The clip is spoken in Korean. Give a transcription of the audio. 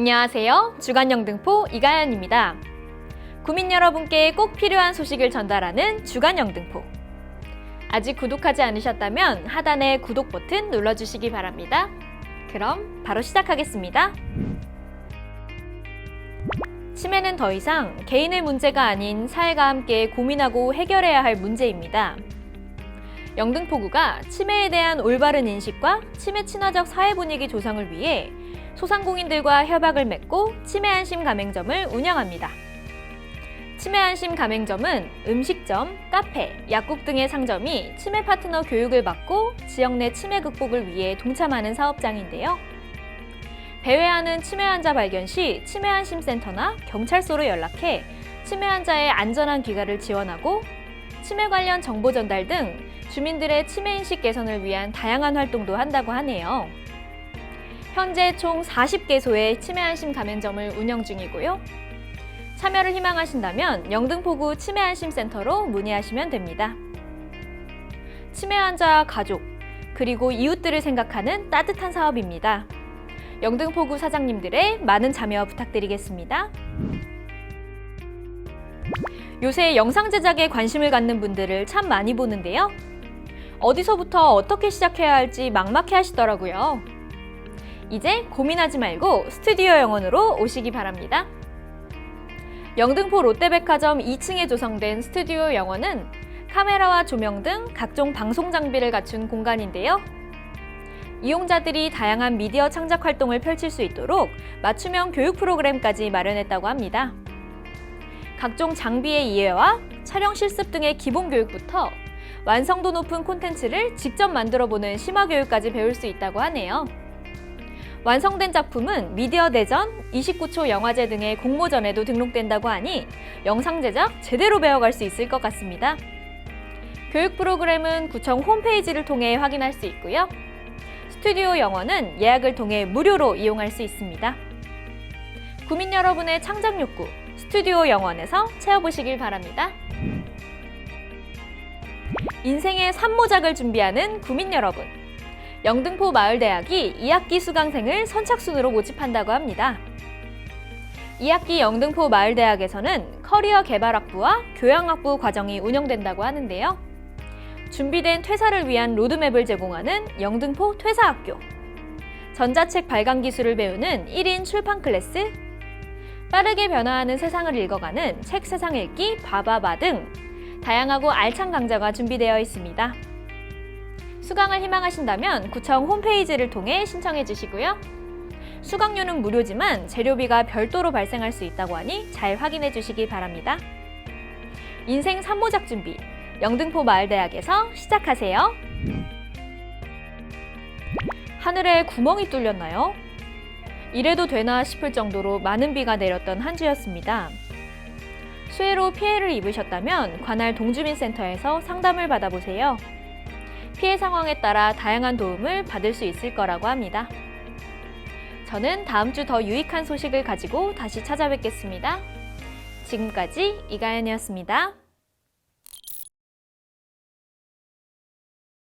안녕하세요. 주간 영등포 이가연입니다. 구민 여러분께 꼭 필요한 소식을 전달하는 주간 영등포. 아직 구독하지 않으셨다면 하단의 구독 버튼 눌러주시기 바랍니다. 그럼 바로 시작하겠습니다. 치매는 더 이상 개인의 문제가 아닌 사회가 함께 고민하고 해결해야 할 문제입니다. 영등포구가 치매에 대한 올바른 인식과 치매 친화적 사회 분위기 조성을 위해 소상공인들과 협약을 맺고 치매 안심 가맹점을 운영합니다. 치매 안심 가맹점은 음식점, 카페, 약국 등의 상점이 치매 파트너 교육을 받고 지역 내 치매 극복을 위해 동참하는 사업장인데요. 배회하는 치매 환자 발견 시 치매 안심 센터나 경찰서로 연락해 치매 환자의 안전한 귀가를 지원하고 치매 관련 정보 전달 등 주민들의 치매 인식 개선을 위한 다양한 활동도 한다고 하네요. 현재 총 40개소의 치매 안심 가맹점을 운영 중이고요. 참여를 희망하신다면 영등포구 치매 안심 센터로 문의하시면 됩니다. 치매 환자와 가족, 그리고 이웃들을 생각하는 따뜻한 사업입니다. 영등포구 사장님들의 많은 참여 부탁드리겠습니다. 요새 영상 제작에 관심을 갖는 분들을 참 많이 보는데요. 어디서부터 어떻게 시작해야 할지 막막해 하시더라고요. 이제 고민하지 말고 스튜디오 영원으로 오시기 바랍니다. 영등포 롯데백화점 2층에 조성된 스튜디오 영원은 카메라와 조명 등 각종 방송 장비를 갖춘 공간인데요. 이용자들이 다양한 미디어 창작 활동을 펼칠 수 있도록 맞춤형 교육 프로그램까지 마련했다고 합니다. 각종 장비의 이해와 촬영 실습 등의 기본 교육부터 완성도 높은 콘텐츠를 직접 만들어 보는 심화 교육까지 배울 수 있다고 하네요. 완성된 작품은 미디어 대전, 29초 영화제 등의 공모전에도 등록된다고 하니 영상 제작 제대로 배워갈 수 있을 것 같습니다. 교육 프로그램은 구청 홈페이지를 통해 확인할 수 있고요. 스튜디오 영어는 예약을 통해 무료로 이용할 수 있습니다. 구민 여러분의 창작 욕구, 스튜디오 영원에서 채워보시길 바랍니다. 인생의 산모작을 준비하는 구민 여러분. 영등포 마을대학이 2학기 수강생을 선착순으로 모집한다고 합니다. 2학기 영등포 마을대학에서는 커리어 개발학부와 교양학부 과정이 운영된다고 하는데요. 준비된 퇴사를 위한 로드맵을 제공하는 영등포 퇴사학교, 전자책 발간 기술을 배우는 1인 출판 클래스, 빠르게 변화하는 세상을 읽어가는 책 세상 읽기 바바바 등 다양하고 알찬 강좌가 준비되어 있습니다. 수강을 희망하신다면 구청 홈페이지를 통해 신청해 주시고요. 수강료는 무료지만 재료비가 별도로 발생할 수 있다고 하니 잘 확인해 주시기 바랍니다. 인생 산모작 준비 영등포 마을대학에서 시작하세요. 하늘에 구멍이 뚫렸나요? 이래도 되나 싶을 정도로 많은 비가 내렸던 한 주였습니다. 수해로 피해를 입으셨다면 관할 동주민센터에서 상담을 받아보세요. 피해 상황에 따라 다양한 도움을 받을 수 있을 거라고 합니다. 저는 다음 주 더 유익한 소식을 가지고 다시 찾아뵙겠습니다. 지금까지 이가연이었습니다.